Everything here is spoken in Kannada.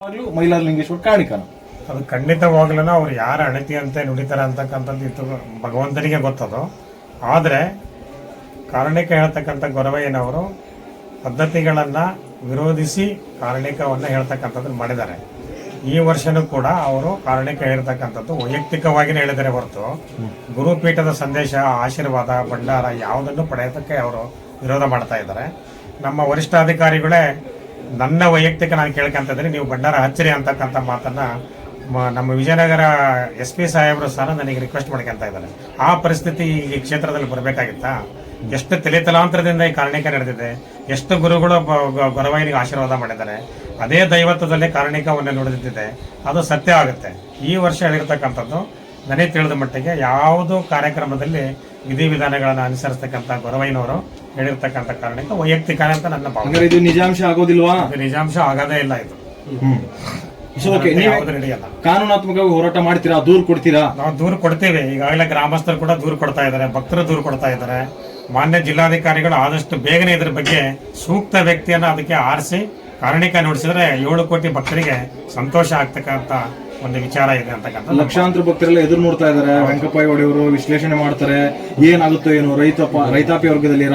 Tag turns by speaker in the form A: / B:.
A: ಯಾವಾಗ್ಲೂ ಮೈಲಾರಲಿಂಗೇಶ್ವರ ಕಾಣಿಕನ.
B: ಅದು ಖಂಡಿತವಾಗ್ಲೂ ಅವ್ರು ಯಾರ ಅಣತಿ ಅಂತ ನುಡಿತಾರೆ ಅಂತಕ್ಕಂಥದ್ದು ಇದು ಭಗವಂತನಿಗೆ ಗೊತ್ತದು. ಆದರೆ ಕಾರಣಿಕ ಹೇಳ್ತಕ್ಕಂಥ ಗೊರವಯ್ಯನವರು ಪದ್ಧತಿಗಳನ್ನು ವಿರೋಧಿಸಿ ಕಾರಣಿಕವನ್ನು ಹೇಳ್ತಕ್ಕಂಥದ್ದು ಮಾಡಿದ್ದಾರೆ. ಈ ವರ್ಷನೂ ಕೂಡ ಅವರು ಕಾರಣಿಕ ಹೇಳ್ತಕ್ಕಂಥದ್ದು ವೈಯಕ್ತಿಕವಾಗಿಯೇ ಹೇಳಿದರೆ ಹೊರತು. ಗುರುಪೀಠದ ಸಂದೇಶ, ಆಶೀರ್ವಾದ, ಭಂಡಾರ ಯಾವುದನ್ನು ಪಡೆಯೋದಕ್ಕೆ ಅವರು ವಿರೋಧ ಮಾಡ್ತಾ ಇದ್ದಾರೆ. ನಮ್ಮ ವರಿಷ್ಠಾಧಿಕಾರಿಗಳೇ ನನ್ನ ವೈಯಕ್ತಿಕ ನಾನು ಕೇಳ್ಕಂತಂದ್ರೆ ನೀವು ಭಂಡಾರ ಹಚ್ಚಿರಿ ಅಂತಕ್ಕಂಥ ಮಾತನ್ನ ನಮ್ಮ ವಿಜಯನಗರ ಎಸ್ ಪಿ ಸಾಹೇಬರು ಸಹ ನನಗೆ ರಿಕ್ವೆಸ್ಟ್ ಮಾಡ್ಕೊಂತ ಇದ್ದಾರೆ. ಆ ಪರಿಸ್ಥಿತಿ ಈ ಕ್ಷೇತ್ರದಲ್ಲಿ ಬರಬೇಕಾಗಿತ್ತಾ? ಎಷ್ಟು ತಲೆ ತಲಾಂತರದಿಂದ ಈ ಕಾರಣಿಕ ನಡೆದಿದೆ? ಎಷ್ಟು ಗುರುಗಳು ಬ- ಗ- ಆಶೀರ್ವಾದ ಮಾಡಿದ್ದಾರೆ? ಅದೇ ದೈವತ್ವದಲ್ಲಿ ಕಾರಣಿಕವನ್ನು ನುಡಿದಿದ್ದಿದೆ ಅದು ಸತ್ಯ ಆಗುತ್ತೆ. ಈ ವರ್ಷ ಹೇಳಿರ್ತಕ್ಕಂಥದ್ದು ನನಗೆ ತಿಳಿದ ಮಟ್ಟಿಗೆ ಯಾವುದೋ ಕಾರ್ಯಕ್ರಮದಲ್ಲಿ ವಿಧಿವಿಧಾನಗಳನ್ನು ಅನುಸರಿಸ್ತಕ್ಕಂಥ ಗೊರವೈನವರು ಹೇಳಿರ್ತಕ್ಕಂಥ ಕಾರಣಕ್ಕೆ ವೈಯಕ್ತಿಕ ಅಂತ ನನ್ನ ಭಾವನೆ.
A: ಇದು ನಿಜಾಂಶ ಆಗೋದಿಲ್ವಾ?
B: ಇದು ನಿಜಾಂಶ ಆಗೋದೇ ಇಲ್ಲ ಇದು.
A: ಹ್ಮ್. ಸೊ ಓಕೆ ನೀವು
B: ಯಾವುದು ನಡೆಯಲ್ಲ.
A: ಕಾನೂನಾತ್ಮಕವಾಗಿ ಹೋರಾಟ ಮಾಡ್ತೀರಾ? ದೂರ ಕೊಡ್ತೀರಾ?
B: ನಾವು ದೂರ ಕೊಡ್ತೇವೆ. ಈಗಾಗಲೇ ಗ್ರಾಮಸ್ಥರು ಕೂಡ ದೂರ ಕೊಡ್ತಾ ಇದ್ದಾರೆ ಭಕ್ತರು ದೂರ ಕೊಡ್ತಾ ಇದ್ದಾರೆ. ಮಾನ್ಯ ಜಿಲ್ಲಾಧಿಕಾರಿಗಳು ಆದಷ್ಟು ಬೇಗನೆ ಇದ್ರ ಬಗ್ಗೆ ಸೂಕ್ತ ವ್ಯಕ್ತಿಯನ್ನ ಅದಕ್ಕೆ ಆರಿಸಿ ಕಾರಣಿಕ ನೋಡಿಸಿದ್ರೆ ಏಳು ಕೋಟಿ ಭಕ್ತರಿಗೆ ಸಂತೋಷ ಆಗ್ತಕ್ಕಂಥ ಒಂದು ವಿಚಾರ ಇದೆ ಅಂತಕ್ಕಂಥ
A: ಲಕ್ಷಾಂತರ ಭಕ್ತರೆಲ್ಲ ಎದುರು ನೋಡ್ತಾ ಇದ್ದಾರೆ. ವೆಂಕಪ್ಪ ಒಡೆಯವರು ವಿಶ್ಲೇಷಣೆ ಮಾಡ್ತಾರೆ. ಏನಾಗುತ್ತೋ ಏನು ರೈತ ರೈತಾಪಿ ವರ್ಗದಲ್ಲಿ